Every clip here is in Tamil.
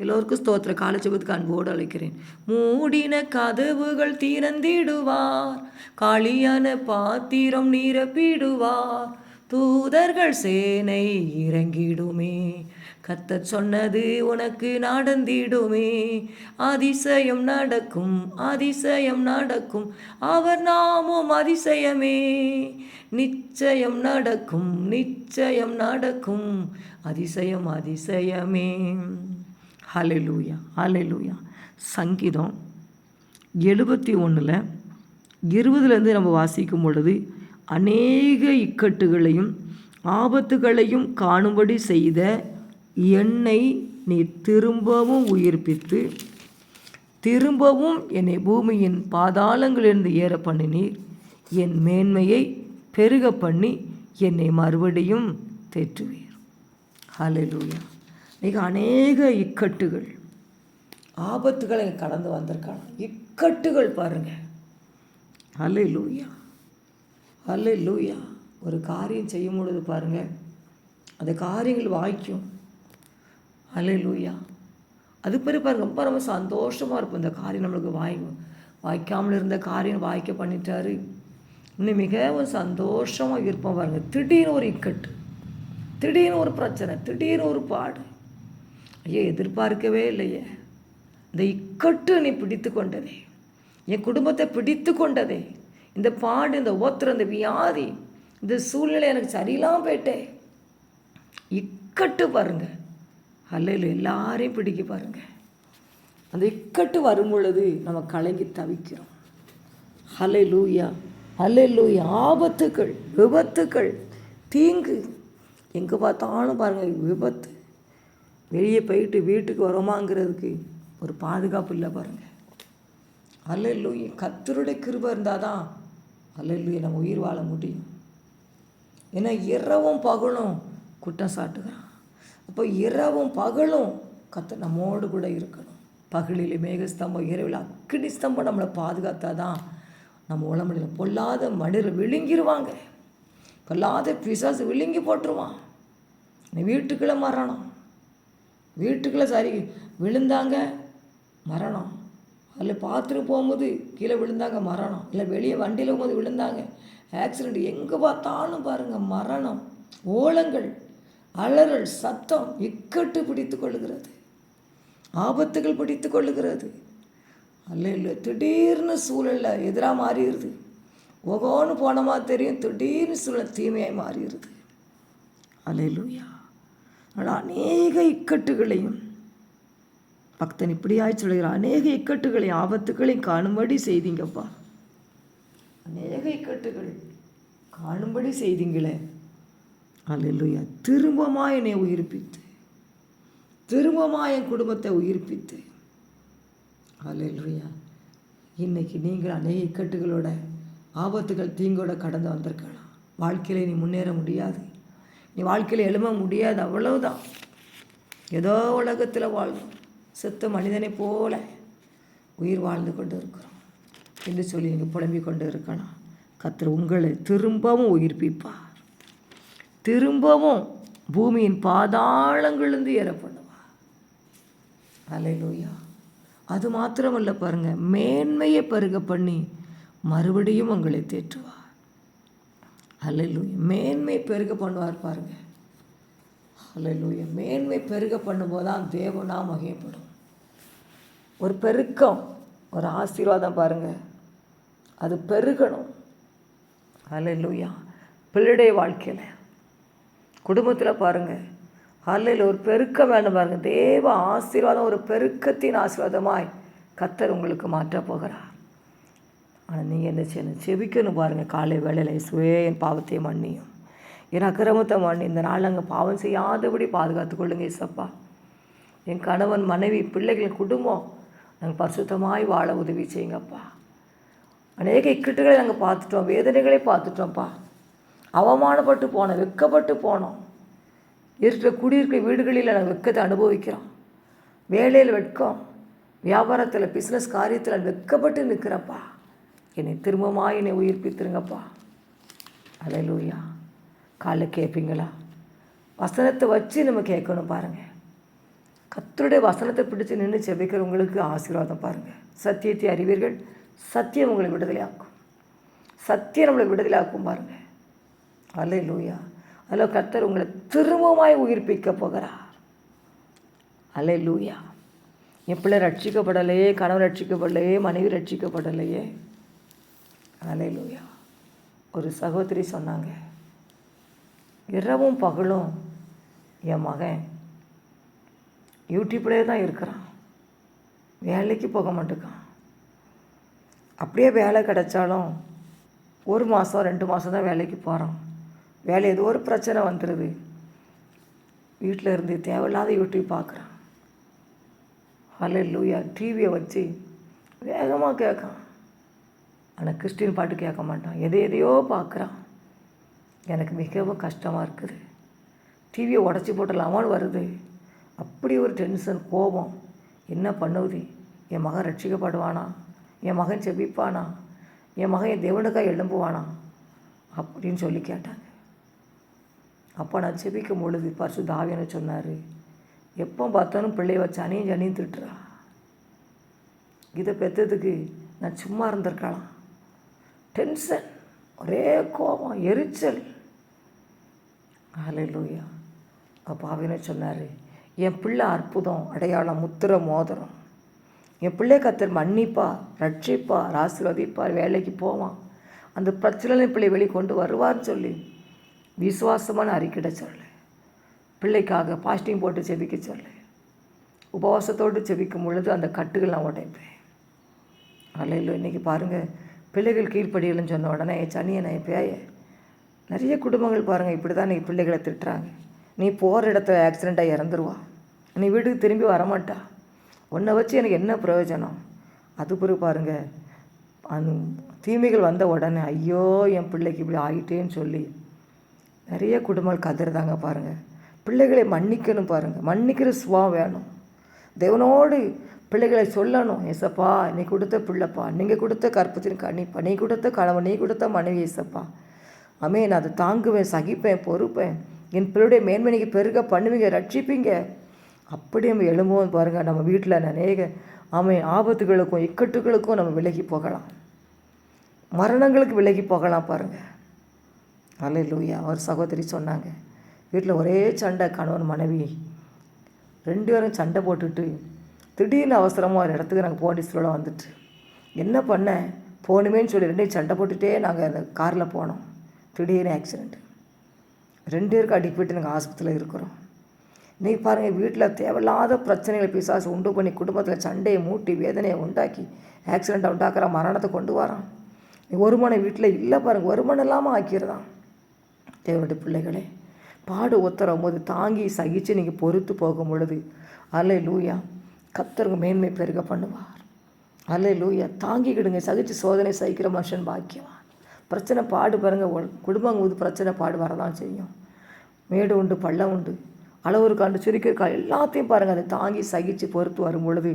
எல்லோருக்கும் ஸ்தோத்திர காலச்சபத்துக்கு அன்போடு அழைக்கிறேன். மூடின கதவுகள் திறந்திடுவார். காளியான பாத்திரம் நிரப்பிடுவார். தூதர்கள் சேனை இறங்கிடுமே. கத்த சொன்னது உனக்கு நடந்திடுமே. அதிசயம் நடக்கும் அதிசயம் நடக்கும். அவர் நாமும் அதிசயமே. நிச்சயம் நடக்கும் நிச்சயம் நடக்கும். அதிசயம் அதிசயமே. ஹalleluya ஹalleluya. சங்கீதம் எழுபத்தி ஒன்றில் இருபதுலேருந்து நம்ம வாசிக்கும் பொழுது அநேக இக்கட்டுகளையும் ஆபத்துகளையும் காணும்படி செய்த என்னை நீ திரும்பவும் உயிர்ப்பித்து திரும்பவும் என்னை பூமியின் பாதாளங்களிலிருந்து ஏற பண்ணினீர். என் மேன்மையை பெருக பண்ணி என்னை மறுபடியும் தேற்றுவீர். ஹலெலூயா மிக அநேக இக்கட்டுகள். ஆபத்துகளை கடந்து வந்திருக்காங்க. இக்கட்டுகள் பாருங்கள் அல்ல லூயா அல்ல லூயா ஒரு காரியம் செய்யும் பொழுது பாருங்கள் அந்த காரியங்கள் வாய்க்கும். அல்ல லூயா அது பிறகு பாருங்க ரொம்ப ரொம்ப சந்தோஷமாக இருக்கும். இந்த காரியம் நம்மளுக்கு வாய் வாய்க்காமல் இருந்த காரியம் வாய்க்க பண்ணிட்டாரு. இன்னும் மிகவும் சந்தோஷமாக இருப்போம் பாருங்கள் திடீர்னு ஒரு இக்கட்டு. திடீர்னு ஒரு பிரச்சனை. திடீர்னு ஒரு பாடு. ஐயோ எதிர்பார்க்கவே இல்லையே. இந்த இக்கட்டு நீ பிடித்து கொண்டதே. என் குடும்பத்தை பிடித்து கொண்டதே. இந்த பாடு இந்த ஓத்திரம் இந்த வியாதி இந்த சூழ்நிலை எனக்கு சரியில்லாமல் போயிட்டே. இக்கட்டு பாருங்க. அல்லையில் எல்லாரையும் பிடிக்க பாருங்க. அந்த இக்கட்டு வரும் பொழுது நம்ம கலங்கி தவிக்கிறோம். ஹலை லூயா ஹலை லூயா ஆபத்துக்கள் விபத்துக்கள் தீங்கு. எங்கே பார்த்தாலும் பாருங்கள் விபத்து. வெளியே போயிட்டு வீட்டுக்கு வரோமாங்கிறதுக்கு ஒரு பாதுகாப்பு இல்லை பாருங்கள் அல்லல்லூய் கத்தருடைய கிருபை இருந்தால் தான் அல்லல்லூய் நம்ம உயிர் வாழ முடியும். ஏன்னா இரவும் பகலும் குற்றம் சாட்டுகிறான். அப்போ இரவும் பகலும் கத்த நம்மோடு கூட இருக்கணும். பகலில் மேகஸ்தம்பம் இரவில் அக்கினி ஸ்தம்பம் நம்மளை பாதுகாத்தா தான் நம்ம உடம்புல பொல்லாத மனிதர் விழுங்கிடுவாங்க பொல்லாத பிசாசு விழுங்கி போட்டுருவான். வீட்டுக்குள்ளே மரணம் வீட்டுக்குள்ளே சரி விழுந்தாங்க மரணம். அதில் பார்த்துட்டு போகும்போது கீழே விழுந்தாங்க மரணம். இல்லை வெளியே வண்டியில் போகும்போது விழுந்தாங்க. ஆக்சிடெண்ட் எங்கே பார்த்தாலும் பாருங்கள் மரணம். ஓலங்கள் அலறல் சத்தம் இக்கட்டு பிடித்து கொள்ளுகிறது. ஆபத்துகள் பிடித்து கொள்ளுகிறது. அல்ல இல்லை திடீர்னு சூழலில் எதிராக மாறிடுது. ஒவ்வொன்று போனமா தெரியும் திடீர்னு சூழல் தீமையாக மாறிடுது. அலையிலூயா ஆனால் அநேக இக்கட்டுகளையும் பக்தன் இப்படியாய் சொல்கிறான் அநேக இக்கட்டுகளையும் ஆபத்துகளையும் காணும்படி செய்தீங்கப்பா. அநேக இக்கட்டுகள் காணும்படி செய்தீங்களே. அல்லையா திரும்பமா என்னை உயிர்ப்பித்து திரும்பமா என் குடும்பத்தை உயிர்ப்பித்து. அல்லையா இன்னைக்கு நீங்கள் அநேக இக்கட்டுகளோட ஆபத்துகள் தீங்கோட கடந்து வந்திருக்கலாம். வாழ்க்கையில் நீ முன்னேற முடியாது. நீ வாழ்க்கையில் எழும முடியாது அவ்வளவுதான். ஏதோ உலகத்தில் வாழ்வோம் செத்த மனிதனை போல உயிர் வாழ்ந்து கொண்டு இருக்கிறோம் என்று சொல்லி நீங்கள் புலம்பிக் கொண்டு இருக்கலாம் கத்தர் உங்களை திரும்பவும் உயிர்ப்பிப்பார். திரும்பவும் பூமியின் பாதாளங்களிலிருந்து ஏற பண்ணுவார் அலையிலூயா அது மாத்திரமல்ல பாருங்க மேன்மையை பருக பண்ணி மறுபடியும் உங்களை தேற்றுவார். அலையிலூயா மேன்மை பெருக பண்ணுவார் பாருங்க. அலையிலூயா மேன்மை பெருக பண்ணும்போது தான் தேவனா மகையப்படும் ஒரு பெருக்கம் ஒரு ஆசீர்வாதம் பாருங்க. அது பெருகணும். அலையிலூயா பிள்ளைடைய வாழ்க்கையில். குடும்பத்தில் பாருங்கள் அல்லையில் ஒரு பெருக்கம் வேணும் பாருங்கள் தேவ ஆசீர்வாதம் ஒரு பெருக்கத்தின் ஆசீர்வாதமாய் கத்தர் உங்களுக்கு மாற்றப் போகிறார். ஆனால் நீங்கள் என்ன செய்யணும் செபிக்கணும் பாருங்கள் காலை வேலையில் சுவே என் பாவத்தை மன்னியும். என் அக்கிரமத்தை மண்ணி இந்த நாள் அங்கே பாவம் செய்யாதபடி பாதுகாத்து கொள்ளுங்க இசப்பா என் கணவன் மனைவி பிள்ளைகள் குடும்பம் நாங்கள் பரிசுத்தமாய் வாழ உதவி செய்யுங்கப்பா. அநேக இக்கட்டுகளை நாங்கள் பார்த்துட்டோம் வேதனைகளை பார்த்துட்டோம்ப்பா. அவமானப்பட்டு போனோம் வெக்கப்பட்டு போனோம். இருக்கிற குடியிருக்கிற வீடுகளில் நாங்கள் வெக்கத்தை அனுபவிக்கிறோம். வேலையில் வெட்கம். வியாபாரத்தில் பிஸ்னஸ் காரியத்தில் வெக்கப்பட்டு நிற்கிறப்பா என்னை திரும்பமாக என்னை உயிர்ப்பித்துருங்கப்பா. அலையலூயா. காலைல கேட்பீங்களா வசனத்தை வச்சு நம்ம கேட்கணும் பாருங்கள் கத்தருடைய வசனத்தை பிடிச்சு நின்று செபிக்கிறவங்களுக்கு ஆசீர்வாதம் பாருங்கள் சத்தியத்தை அறிவீர்கள். சத்தியம் உங்களை விடுதலையாக்கும். சத்தியம் நம்மளை விடுதலையாக்கும் பாருங்கள் அல்ல லூயா அதில் கத்தர் உங்களை திரும்பமாய் உயிர்ப்பிக்க போகிறார். அல்ல லூயா என் பிள்ளை ரட்சிக்கப்படலையே கணவன் ரட்சிக்கப்படலையே மனைவி ரட்சிக்கப்படலையே. அலையிலூயா. ஒரு சகோதரி சொன்னாங்க இரவும் பகலும் என் மகன் யூடியூப்லேயே தான் இருக்கிறான். வேலைக்கு போக மாட்டேக்கான். அப்படியே வேலை கிடைச்சாலும் ஒரு மாதம் ரெண்டு மாதம் தான் வேலைக்கு போகிறான் வேலை ஏதோ ஒரு பிரச்சனை வந்துடுது வீட்டில் இருந்து தேவையில்லாத யூடியூப் பார்க்குறான் ஹலோ லூயா டிவியை வச்சு வேகமாக கேட்கான். ஆனால் கிறிஸ்டின் பாட்டு கேட்க மாட்டான். எதை எதையோ பார்க்குறான். எனக்கு மிகவும் கஷ்டமாக இருக்குது. டிவியை உடச்சி போட்டலாமான்னு வருது. அப்படி ஒரு டென்ஷன் கோபம். என்ன பண்ணுவது? என் மகன் ரட்சிக்கப்படுவானா? என் மகன் செபிப்பானா? என் மகன் என் தேவனுக்காக எழும்புவானா? அப்படின்னு சொல்லி கேட்டாங்க. அப்போ நான் செபிக்கும் பொழுது பரிசு தாவியன்னு சொன்னார். எப்போ பார்த்தாலும் பிள்ளைய வச்சு அணியும் அணியும் திட்டுறா. இதை பெற்றதுக்கு நான் சும்மா இருந்திருக்கலாம். டென்ஷன் ஒரே கோபம் எரிச்சல். ஹalleluya. அப்போ அவனே சொன்னார் என் பிள்ளை அற்புதம் அடையாளம் முத்திர மோதிரம். என் பிள்ளை கத்தர் மன்னிப்பா ரட்சிப்பார் ஆசீர்வதிப்பார் வேலைக்கு போவான். அந்த பிரச்சனை பிள்ளை வெளியே கொண்டு வருவார்னு சொல்லி விசுவாசமான அறிக்கிட சொல்லு. பிள்ளைக்காக பாஸ்டிங் போட்டு செபிக்க சொல்லு. உபவாசத்தோடு செபிக்கும் பொழுது அந்த கட்டுகள்லாம் உடைப்பேன். அலையில் இன்றைக்கி பாருங்கள் பிள்ளைகள் கீழ்ப்படியலன்னு சொன்ன உடனே சனியை பேய நிறைய குடும்பங்கள் பாருங்கள் இப்படி தான் நீ பிள்ளைகளை திட்டுறாங்க. நீ போகிற இடத்துல ஆக்சிடெண்ட்டாக இறந்துருவா. நீ வீட்டுக்கு திரும்பி வரமாட்டா. உன்னை வச்சு எனக்கு என்ன பிரயோஜனம்? அது பிறகு பாருங்கள் அந் தீமைகள் வந்த உடனே ஐயோ என் பிள்ளைக்கு இப்படி ஆகிட்டேன்னு சொல்லி நிறைய குடும்பங்கள் கதறுதாங்க பாருங்கள் பிள்ளைகளை மன்னிக்கணும் பாருங்கள் மன்னிக்கிற சுவம் வேணும். தேவனோடு பிள்ளைகளை சொல்லணும் ஏசப்பா நீ கொடுத்த பிள்ளைப்பா நீங்கள் கொடுத்த கற்பத்தின் கண்ணிப்பா நீ கொடுத்த கணவன் நீ கொடுத்த மனைவி ஏசப்பா. அமே நான் அதை தாங்குவேன் சகிப்பேன் பொறுப்பேன். என் பிள்ளையுடைய மேன்மனைக்கு பெருக பண்ணுவீங்க ரட்சிப்பீங்க. அப்படி நம்ம எழும்போது பாருங்கள் நம்ம வீட்டில் அநேக அமை ஆபத்துகளுக்கும் இக்கட்டுகளுக்கும் நம்ம விலகி போகலாம். மரணங்களுக்கு விலகி போகலாம் பாருங்கள் அல்ல லூயா ஒரு சகோதரி சொன்னாங்க வீட்டில் ஒரே சண்டை கணவன் மனைவி. ரெண்டு பேரும் சண்டை போட்டுட்டு திடீர்னு அவசரமாக ஒரு இடத்துக்கு நாங்கள் போலீஸில் வந்துட்டு என்ன பண்ண? போகணுமேன்னு சொல்லி ரெண்டையும் சண்டை போட்டுகிட்டே நாங்கள் அந்த காரில் போனோம். திடீர்னு ஆக்சிடெண்ட் ரெண்டு பேருக்கு அடிப்பட்டு நாங்கள் ஆஸ்பத்திரியில் இருக்கிறோம். இன்றைக்கி பாருங்கள் வீட்டில் தேவையில்லாத பிரச்சனைகளை பிசாசு உண்டு பண்ணி குடும்பத்தில் சண்டையை மூட்டி வேதனையை உண்டாக்கி ஆக்சிடெண்ட்டை உண்டாக்குற மரணத்தை கொண்டு வரான். வருமானம் வீட்டில் இல்லை பாருங்கள் வருமானம் இல்லாமல் ஆக்கிடுறான். தேவனுடைய பிள்ளைகளே பாடு ஒத்துறவும் போது தாங்கி சகித்து நீங்கள் பொறுத்து போகும் பொழுது அல்ல லூயா கத்தருங்க மேன்மை பெருக பண்ணுவார். அல்லை லூயா தாங்கிக்கிடுங்க. சகித்து சோதனை சகிக்கிற மனுஷன் பாக்கியவான். பிரச்சனை பாடு பாருங்கள் குடும்பங்க போது பிரச்சனை பாடு வரதான் செய்யும். மேடு உண்டு பள்ளம் உண்டு. அளவு காண்டு சுருக்கிருக்கா எல்லாத்தையும் பாருங்கள் அதை தாங்கி சகித்து பொறுத்து வரும் பொழுது.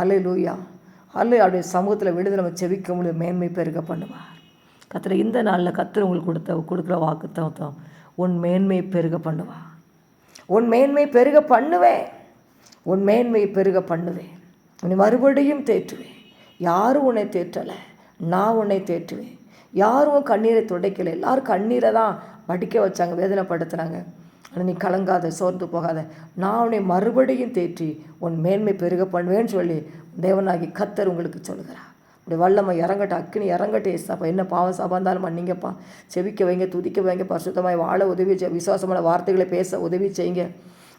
அல்லை லூயா அல்லை அவருடைய சமூகத்தில் விடுதலை நம்ம செவிக்க முடியும் மேன்மை பெருக பண்ணுவார். கத்திர இந்த நாளில் கத்திர உங்களுக்கு கொடுத்த கொடுக்குற வாக்கு உன் மேன்மை பெருக பண்ணுவா உன் மேன்மை பெருக பண்ணுவேன். உன் மேன்மை பெருக பண்ணுவேன். உன்னை மறுபடியும் தேற்றுவேன். யாரும் உன்னை தேற்றலை? நான் உன்னை தேற்றுவேன். யாரும் கண்ணீரை துடைக்கலை? எல்லாரும் கண்ணீரை தான் வடிக்க வச்சாங்க வேதனைப்படுத்துனாங்க ஆனால் நீ கலங்காத சோர்ந்து போகாத. நான் உன்னை மறுபடியும் தேற்றி உன் மேன்மை பெருக பண்ணுவேன்னு சொல்லி தேவனாகி கத்தர் உங்களுக்கு சொல்கிறார் இப்படி வல்லமை இறங்கட்ட அக்கினி இறங்கட்டே ஏசாப்பா. என்ன பாவம் சாபாந்தாலும் மன்னிங்கப்பா. செவிக்க வைங்க துதிக்க வைங்க பரிசுத்தமாய் வாழ உதவி விசுவாசமான வார்த்தைகளை பேச உதவி செய்யுங்க.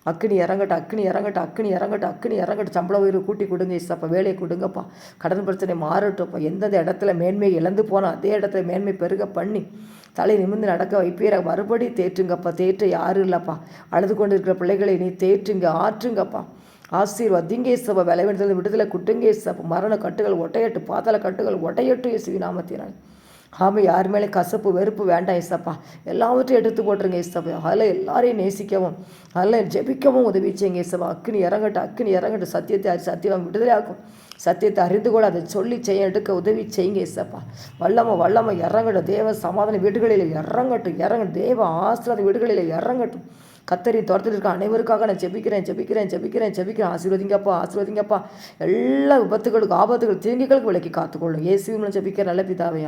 அக்னி இறங்கட்ட அக்னி இறங்கட்ட அக்னி இறங்கட்ட அக்னி இறங்கட்ட சம்பள உயிர் கூட்டி கொடுங்க இசப்பா வேலையை கொடுங்கப்பா. கடன் பிரச்சனை மாறட்டும்ப்பா. எந்தெந்த இடத்துல மேன்மை இழந்து போனால் அதே இடத்துல மேன்மை பெருக பண்ணி தலை நிமிர்ந்து நடக்க வைப்பீர மறுபடி தேற்றுங்கப்பா. தேற்ற யாரும் இல்லைப்பா. அழுது கொண்டு இருக்கிற பிள்ளைகளை நீ தேற்றுங்க ஆற்றுங்கப்பா. ஆசீர்வதிங்க இசப்பா விளைவெடுத்தது விடுதலை குட்டுங்க இசப்பா மரண கட்டுகள் ஒட்டையட்டு பாதாள கட்டுகள் ஒட்டையட்டு இசுவி நாமத்தினால். ஆமாம் யார் மேலே கசப்பு வெறுப்பு வேண்டாம் ஏசப்பா. எல்லாவற்றையும் எடுத்து போட்டுருங்க ஏசப்பா. அதில் எல்லாரையும் நேசிக்கவும் அதில் ஜெபிக்கவும் உதவி செய்யுங்க ஏசப்பா. அக்கினி இறங்கட்டும் அக்கினி இறங்கட்டும். சத்தியத்தை அறி சத்தியம் விடுதலை ஆகும் சத்தியத்தை அறிந்து கூட அதை சொல்லி செய்ய எடுக்க உதவி செய்யுங்க ஏசப்பா. வல்லம வல்லம இறங்கட்டும். தேவ சமாதான வீடுகளில் இறங்கட்டும் இறங்கட்டும். தேவ ஆசிரியர் வீடுகளில் இறங்கட்டும். கத்தரி துரத்தில் இருக்க அனைவருக்காக நான் ஜெபிக்கிறேன் ஜெபிக்கிறேன் ஜெபிக்கிறேன் ஜெபிக்கிறேன். ஆசீர்வதிங்கப்பா ஆசீர்வதிங்கப்பா. எல்லா விபத்துகளுக்கு ஆபத்துகள் தீங்குகளுக்கு விலக்கி காத்துக்கொள்ளும். இயேசுவின் ஜெபிக்கிற நல்ல பிதாவே